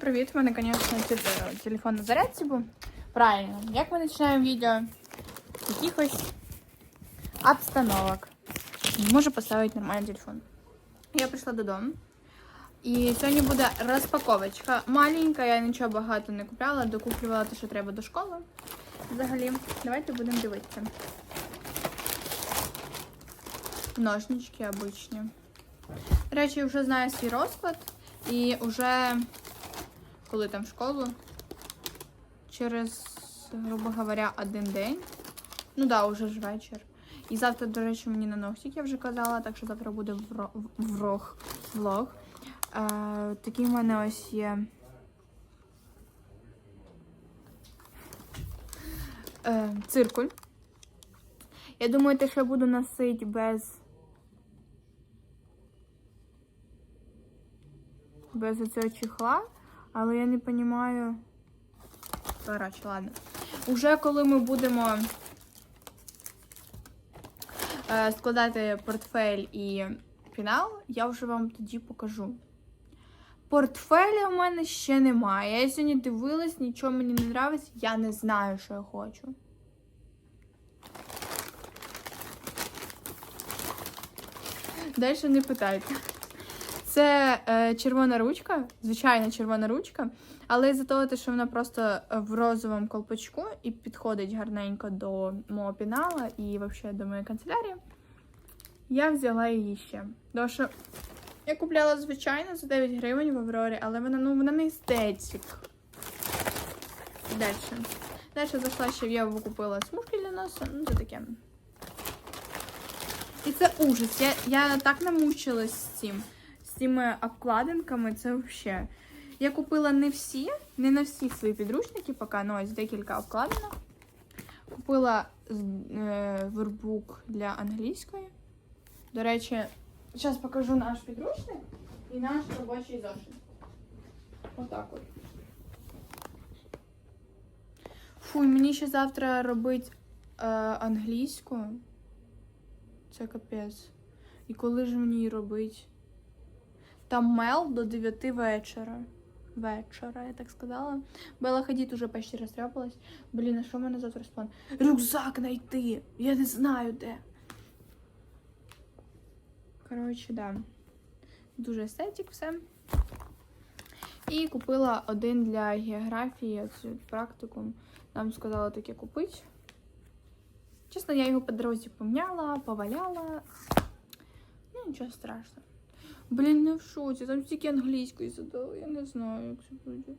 Привіт, в мене, звісно, телефон на зарядці був. Правильно, як ми починаємо відео? Якихось обстановок. Не можу поставити нормальний телефон. Я прийшла додому. І сьогодні буде розпаковочка. Маленька, я нічого багато не купляла, докуплювала те, що треба до школи. Взагалі, давайте будемо дивитися. Ножнички обичні. До речі, вже знаю свій розклад. І вже коли там в школу, через, грубо говоря, один день. Ну да, уже ж вечір. І завтра, до речі, мені на ногтик я вже казала, так що завтра буде вро- врог, влог. Е, такий в мене ось є. Е, циркуль. Я думаю, те, що я буду носити без. Без цього чехла, але я не розумію. Коротше, ладно. Уже коли ми будемо е, складати портфель і фінал, я вже вам тоді покажу. Портфеля в мене ще немає. Я сьогодні дивилась, нічого мені не подобається, я не знаю, що я хочу. Далі не питайте. Це е, червона ручка, звичайна червона ручка, але із-за того, що вона просто в розовому колпачку і підходить гарненько до мого пінала і взагалі до моєї канцелярії, я взяла її ще. Тому що я купляла звичайно за 9 гривень в Аврорі, але вона ну вона не естетик. Далі. Далі зайшла ще Єву, купила смужки для носа. Ну, це таке. І це ужас. Я, я так намучилась з цим. Цими обкладинками, це взагалі. Я купила не всі, не на всі свої підручники, поки ну, ось декілька обкладинок. Купила е, вербук для англійської. До речі, зараз покажу наш підручник і наш робочий зошит. Отак от. Фу, мені ще завтра робити е, англійську. Це капець. І коли ж мені її робити? Там мел до 9 вечора. Вечора, я так сказала. Белла Хадід уже почти розтряпалась. Блін, а що в мене завтра спон? Рюкзак знайти! Я не знаю де. Коротше, да. Дуже естетик все. І купила один для географії, цю практикум. Нам сказали таке купити. Чесно, я його по дорозі помняла, поваляла. Ну, нічого страшного. Блін, не в шоці, там стільки англійської задали, я не знаю, як це буде.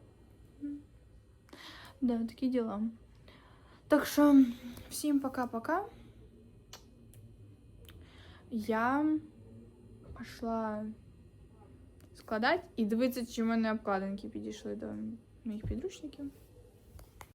Да, такі діла. Так що, всім пока-пока. Я пішла складати і дивитися, чи в мене обкладинки підійшли до моїх підручників.